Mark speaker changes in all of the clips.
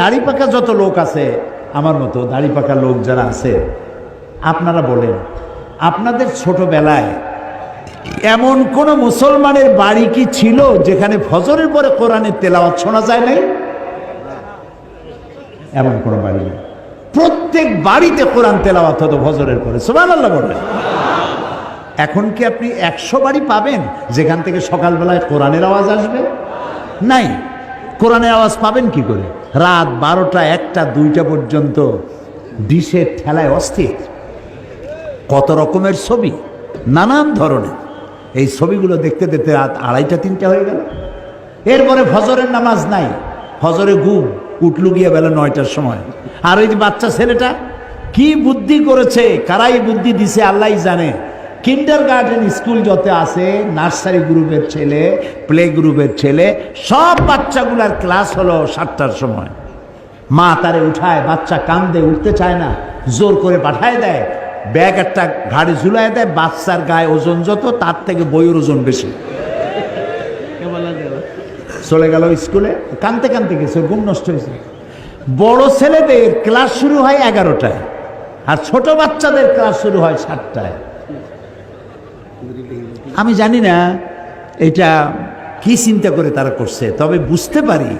Speaker 1: দাড়ি পাকা যত লোক আছে, আমার মতো দাড়ি পাকা লোক যারা আছে, আপনারা বলেন, আপনাদের ছোটবেলায় এমন কোন মুসলমানের বাড়ি কি ছিল যেখানে ফজরের পরে কোরআনের তেলাওয়াত শোনা যায় নাই? এমন কোনো বাড়ি নেই। প্রত্যেক বাড়িতে কোরআন তেলাওয়াত হতো ফজরের পরে সুবান আল্লাহ বললেন এখন কি আপনি একশো বাড়ি পাবেন যেখান থেকে সকালবেলায় কোরআনের আওয়াজ আসবে? নাই। কোরআনের আওয়াজ পাবেন কি করে? রাত বারোটা, একটা, দুইটা পর্যন্ত ডিশের ঠেলায় অস্থির। কত রকমের ছবি, নানান ধরনের। এই ছবিগুলো দেখতে দেখতে রাত আড়াইটা, তিনটা হয়ে গেল। এরপরে ফজরের নামাজ নাই। ফজরে ঘুম, উঠলু গিয়ে বেলা নয়টার সময়। আর ওই যে বাচ্চা ছেলেটা, কি বুদ্ধি করেছে, কারাই বুদ্ধি দিছে আল্লাহ জানে। কিন্ডার গার্ডেন স্কুল যত আছে নার্সারি গ্রুপের ছেলে প্লে গ্রুপের ছেলে, সব বাচ্চাগুলার ক্লাস হলো সাতটার সময়। মা তারে উঠায়, বাচ্চা কান্দে, উঠতে চায় না, জোর করে পাঠায় দেয়, ব্যাগ একটা ঘাড়ে ঝুলায় দেয়, বাচ্চার গায়ে ওজন যত, তার থেকে বইয়ের ওজন বেশি। চলে গেল স্কুলে কানতে কানতে গেছে, ঘুম নষ্ট হয়েছে। বড় ছেলেদের ক্লাস শুরু হয় এগারোটায়, আর ছোট বাচ্চাদের ক্লাস শুরু হয় সাতটায়। আমি জানি না এটা কি চিন্তা করে তারা করছে, তবে বুঝতে পারি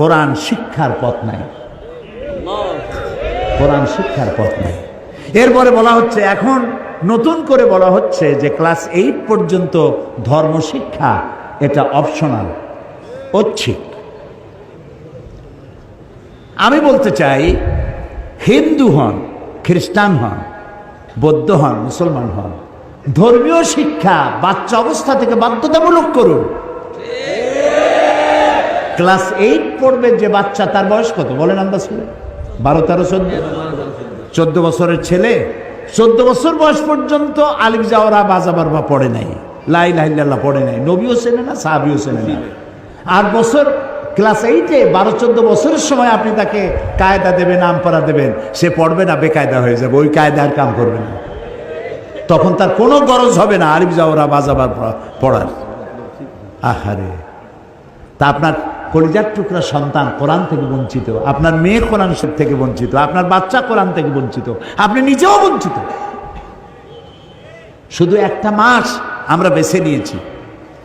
Speaker 1: কোরআন শিক্ষার পথ নাই। কোরআন শিক্ষার পথ নাই। এরপরে বলা হচ্ছে, এখন নতুন করে বলা হচ্ছে যে ক্লাস এইট পর্যন্ত ধর্ম শিক্ষা এটা অপশনাল, ঐচ্ছিক। আমি বলতে চাই, হিন্দু হন, খ্রিস্টান হন, বৌদ্ধ হন, মুসলমান হন ধর্মীয় শিক্ষা, বাচ্চা অবস্থা থেকে বাধ্যতামূলক করুন। ক্লাস এইট পড়বে যে বাচ্চা, তার বয়স কত? বলেন আন্দাজ করে। বারো, তেরো, চোদ্দ? চোদ্দ বছরের ছেলে, চোদ্দ বছর বয়স পর্যন্ত আলিফ যাওয়ারা বাজাবার বা পড়ে নাই। লাই লাইল্লাহ পড়ে নাই। নবীও চেনে না, সাহাবিও চেনে না। আট বছর ক্লাস এইটে, বারো, চোদ্দ বছরের সময় আপনি তাকে কায়দা দেবেন নাম পড়া দেবেন। সে পড়বে না, বেকায়দা হয়ে যাবে। ওই কায়দার কাম করবে না। তখন তার কোনো গরজ হবে না। আরিফ যাওয়ারা বাজাবার পড়ার। আহারে। তা আপনার কলিজার টুকরা সন্তান কোরআন থেকে বঞ্চিত, আপনার মেয়ে কোরআন থেকে বঞ্চিত, আপনার বাচ্চা কোরআন থেকে বঞ্চিত, আপনি নিজেও বঞ্চিত। শুধু একটা মাস আমরা বেছে নিয়েছি।